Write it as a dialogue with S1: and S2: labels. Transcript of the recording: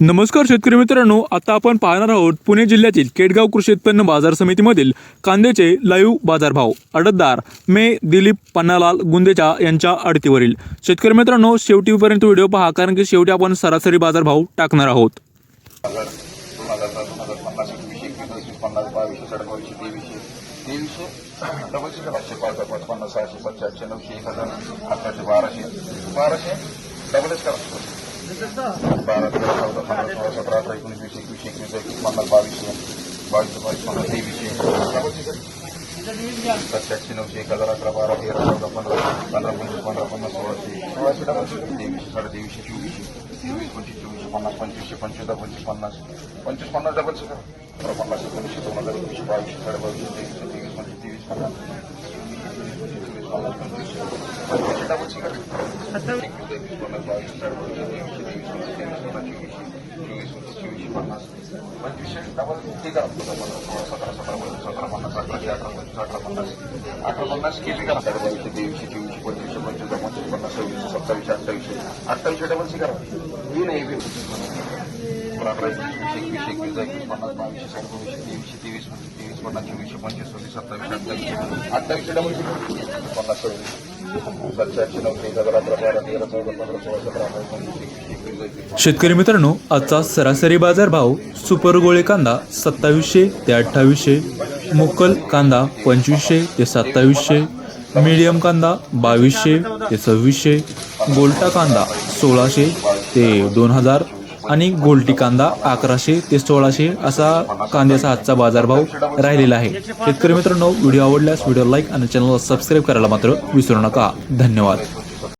S1: नमस्कार शेतकरी मित्रांनो आता आपण पाहणार आहोत पुणे जिल्ह्यातील केडगाव कृषी उत्पन्न बाजार समितीमधील कांद्याचे लाईव्ह बाजारभाव. अडतदार मे दिलीप पन्नालाल गुंदेचा यांच्या अडतीवरील शेतकरी मित्रांनो शेवटीपर्यंत व्हिडिओ पहा कारण की शेवटी आपण सरासरी बाजारभाव टाकणार आहोत.
S2: सहाशे नऊशे एक हजार बाराशे. बाराशे? करा. बारा तेरा चौदा पंधरा सोळा सतरा अठरा एकोणीस वीस एकवीस एकवीस एकवीस पन्नास बावीसशे बावीस बावीस पन्नास तेवीसशे सत्याऐंशी नऊशे एक हजार अकरा बारा तेरा चौदा पंधरा पंधरा पंचवीस पंधरा पन्नास सोळाशे सोळाशे डबलशे तेवीसशे साडे तेवीसशे चोवीसशे चोवीस पंचवीस चोवीसशे पन्नास पंचवीसशे पंचवीस पंचवीस पन्नास पंचवीस पन्नास डबलशे करा पन्नास एकोणीसशे दोन हजार एकवीसशे बावीसशे साडे बावीसशे तेवीसशे तेवीस पंचवीस तेवीस पन्नास पंचवीसशे पंचवीसशे डबलशे करा एकवीस एकवीस पन्नास बावीस साडे बावीसशे चोवीस तेवीस पन्नास चोवीस पंचवीस चोवीसशे पन्नास पंचवीसशे डबल ते करा सतरा सतरा पंचवीस सतरा पन्नास अठराशे अठरा पंचवीस अठरा पन्नास अठरा पन्नास केली करा साडे बावीसशे तेवीसशे चोवीसशे पंचवीसशे पंचवीस पंचवीस पन्नास सव्वीसशे सत्तावीसशे अठ्ठावीसशे अठ्ठावीसशे डबलशे करा ही नाही बी अठरा एकवीस एकवीस पन्नास बावीसशे साडे बावीसशे तेवीसशे तेवीस पंचवीस तेवीस पन्नास चोवीसशे पंचवीस सव्वीस सत्तावीसशे अठ्ठावीसशे अठ्ठावीसशे डबलशे पन्नास सव्वीस
S1: शेतकरी मित्रांनो आजचा सरासरी बाजारभाव सुपर गोळे कांदा सत्तावीसशे ते अठ्ठावीसशे मुक्कल कांदा पंचवीसशे ते सत्तावीसशे मीडियम कांदा बावीसशे ते सव्वीसशे गोल्टा कांदा सोळाशे ते दोन हजार आणि गोल्टी कांदा अकराशे ते सोळाशे असा कांद्याचा आजचा बाजारभाव राहिलेला आहे. शेतकरी मित्रांनो व्हिडिओ आवडल्यास व्हिडिओ लाईक आणि चॅनलला सबस्क्राईब करायला मात्र विसरू नका. धन्यवाद.